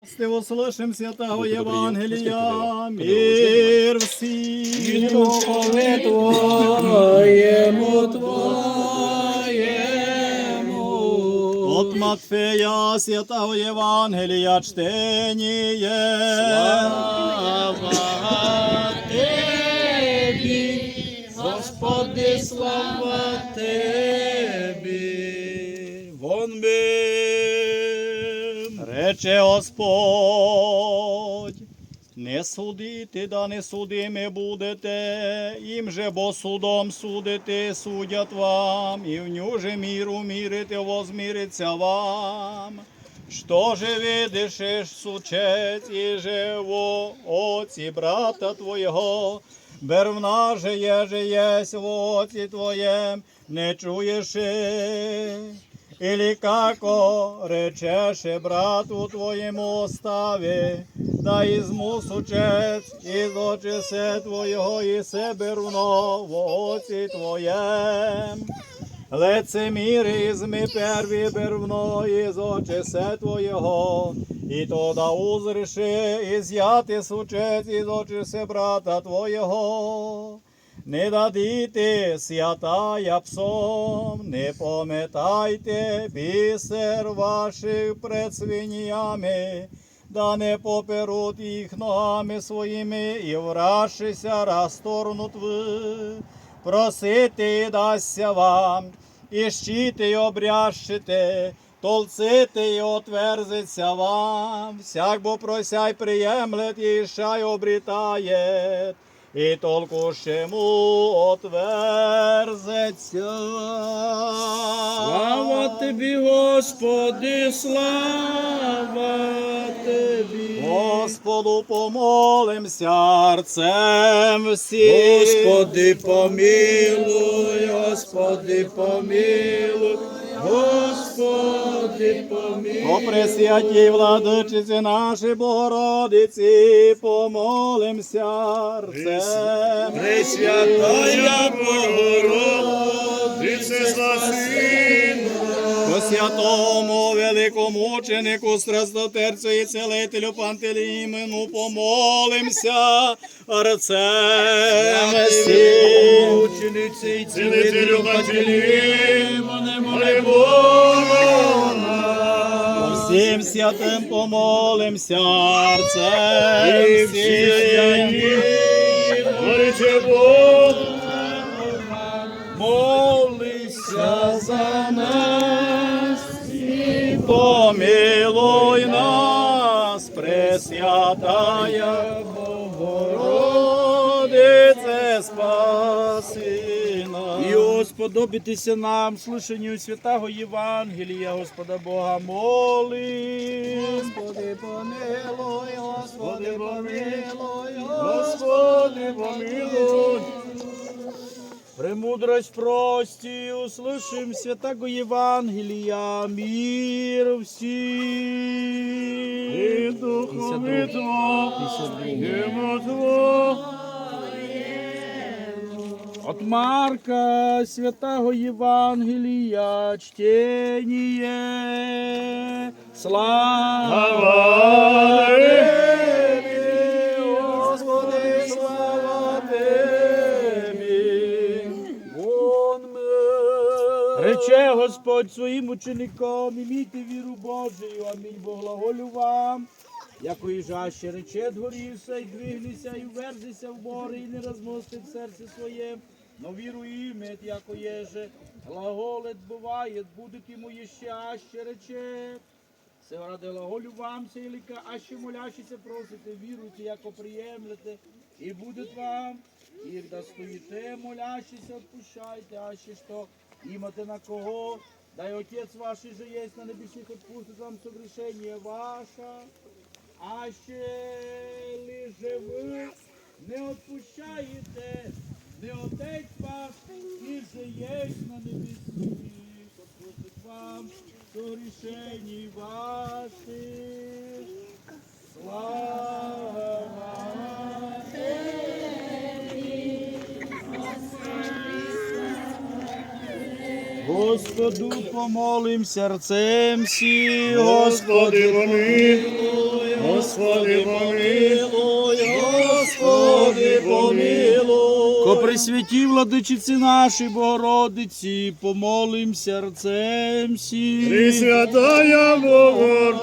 Ты услышим святого Евангелия, мир всем. Духові Твоєму, Твоєму. От Матфея святого Евангелия чтение. Слава Тебі, Господи, слава Тебі. Вон би, рече Господь, не судити, да не судими будете, їм же бо судом судити, судять вам, і в ню же міру мірити, возміриться вам. Що же видишеш, сучець, і живо оці брата твоєго, Бервна же є, же єсть в оці твоєм, не чуєш. Или како речеше брату твоєму остави, да ізму сучець, із очі се твоєго і себе руно в оці твоєм. Лицеміри ізми перві бервно із очі се твоєго, і тода узріши, і з'яти сучець із очі се брата твоєго. Не дадите святая псом, не пометайте бісер ваших пред свиньями, да не поперуть їх ногами своїми і врашися розторнут ви. Просити дасться вам, іщите й обрящите, толците й отверзиться вам, всяк бо просяй приємлет і шай обрітає, і толку шему отверзеться. Слава Тобі, Господи, слава Тобі. Господу помолим серцем всім. Господи, помилуй, Господи, помилуй, Господи, помилуй. О пресвятій владичиці нашій Богородиці, помолим серцем. Пресвятая Богородице, спаси По святому великомученику, страстотерцю і целителю Пантелеймену помолимся серцем всім. Учениці і цілителю Пантелеймоне, моли Бога Усім святим помолимся серцем І всім. всі молиться Бог, молися за нас. Помилуй нас, Пресвятая сподобитися нам слушанню святого Євангелія, Господа Бога, моли. Господи, помилуй, Господи, помилуй, Господи, помилуй. Премудрость прости, услышим святого Євангелія, мир всім. І духові Твоєму От Марка святого Євангелія чтение. Слава Господи, слава. Рече Господь своїм ученикам, імійте віру Божию, амінь благоголю вам. Якої жаще рече дгорівся, і двигнися, і вверзися в море, і не розмости в серці своєм. Но віру імет, яко єже, глаголет буває, буде йому ще аще рече. Це ради глаголю вам, селіка, аще молящіся просите, віруйте, яко приємлете, і буде вам. І да стоїте, молящіся, відпущайте, аще що імате на кого, дай Отець ваш же єсть на небесних, відпустить вам согрішення ваше. Аще лише ви не відпущаєте, не Отець ваш, і же єсть на небесних, відпустить вам до согрішення ваших. Слава Господу помолим серцем всі, Господи, помилуй. Господи, помилуй, Господи, помилуй. Ко присвяті владичиці нашій Богородиці, помолим серцем всі. Пресвятая Богородице,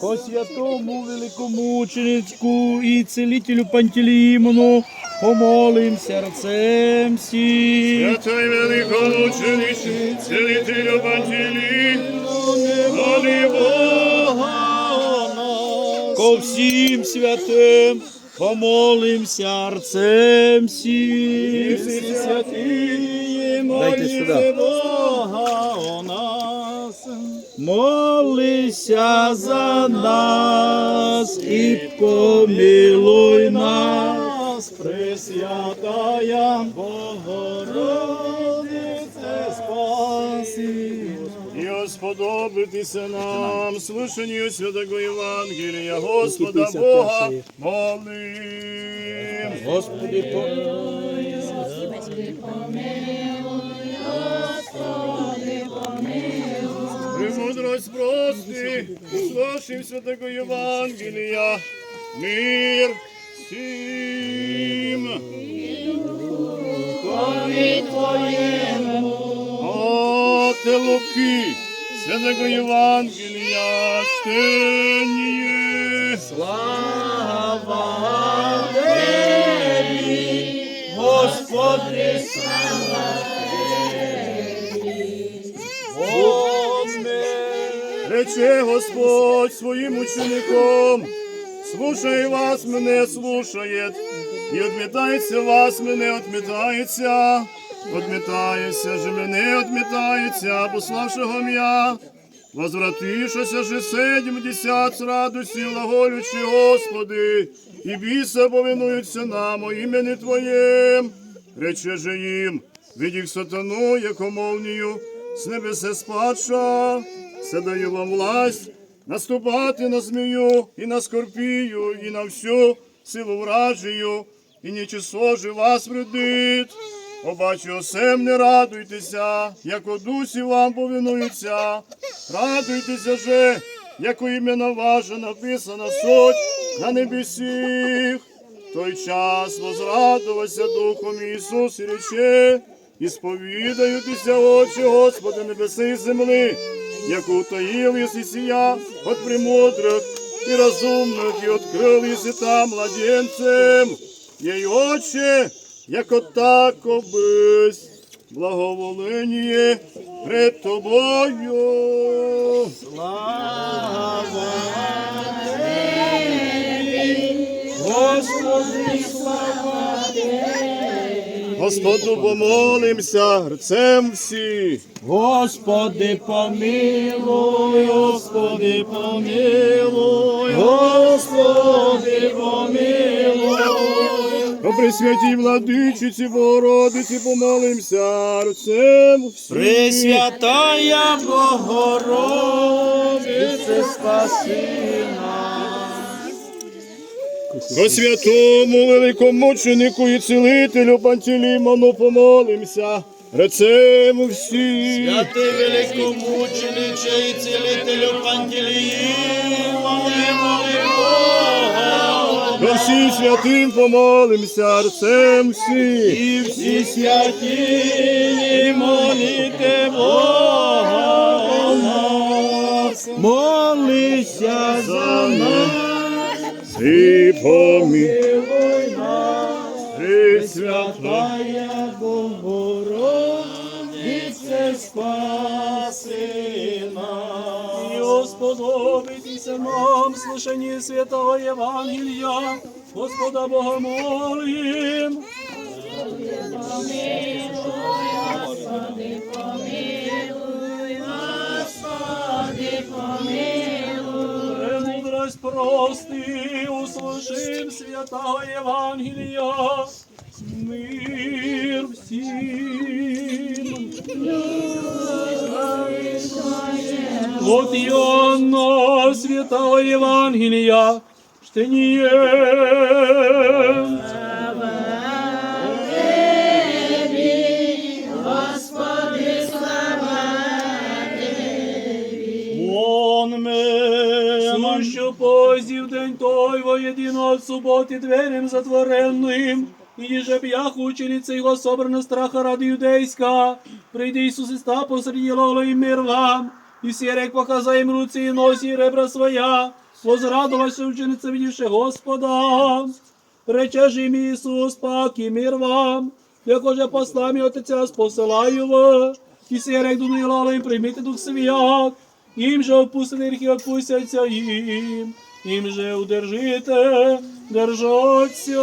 Ко святому великомученицьку і целителю Пантелеймону, помолим серцем всі. Святой великомучениci, целителю Пантелей, Ко всім святим, помолим серцем всі. Всі святії, моліться Бога о нас. Молися за нас і помилуй нас. Нас, Пресвятая Богородице, спаси. Сподобитися нам слушанию Святого Євангелія Господа Бога молим. Господи, помилуй. Премудрость прости, слушаем Святого Євангелія, мир всім. От Луки, Святого Євангелія, чтение. Слава Тобі, Господи, слава Тобі. Рече Господь своїм учеником, слушай вас, мене слушає, і одмітається вас, мене одмітається, одмітається же мене одмітається, пославшого м'я. Возвратишася же седімдесят радості, глаголючи, Господи, і біса повинуються нам о імені Твоєм. Рече же їм, відіх сатану, яко мовнію, з небесе спадша, все даю вам власть наступати на змію і на скорпію, і на всю силу вражію, і нічого же вас вредить. Побачу осем, не радуйтеся, як у дусі вам повинуються. Радуйтеся же, як у ім'я ваше написана суть на небесіх. Той час возрадувався Духом Ісус і рече, і сповідають очі Господа небеси і земли, яку утаїв єси сія от премудрих і розумних, і открив єси там младенцем. Єй очі, як отако бись, благоволення пред тобою. Слава Тобі, Господи, слава Господу помолимся, рцем всі. Господи, помилуй, Господи, помилуй, Господи, помилуй. О Пресвятій владичиці Богородиці помолимся, рцем всі. Пресвятая Богородице, спаси нас. О святому великомученику і цілителю Пантелеймону помолимся, рецем всі. Святий великомучениче і цілителю Пантелеїв, всі святим помолимся, рцем всі. І всі святі моліте Бога о нас. Молися за нас. І помі. Милуй нас. Святая Богородице, спаси нас. Нам, слышание святого Евангелия, Господа Бога молим. Прости, услышим святого Евангелия, мир От и святого Евангелия, чтение. Ми, що позів день той воєдино от суботи дверем затворенним, і же б'ях учениця його собрана страха ради юдейська, прийди Ісус Іста посеред і мир вам. І сірек показає їм руці і носі і ребра своя. Возрадувався учениця, видівши Господа. Рече ж їм Ісус, пак і мир вам. Якоже послами Отеця вас посилаю ви. І сірек до лола і прийміть Дух Свят. Їм же опустили гріхи, опустяться їм. Їм же удержите, держаться.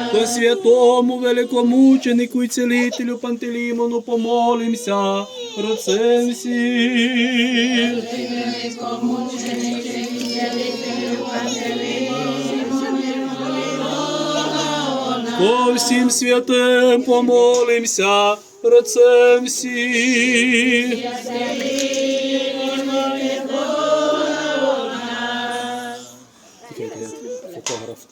До святому великомученику і цілителю Пантелеймону помолимся, рцем всіх. По всім святим помолимся, рцем всіх. Фотограф.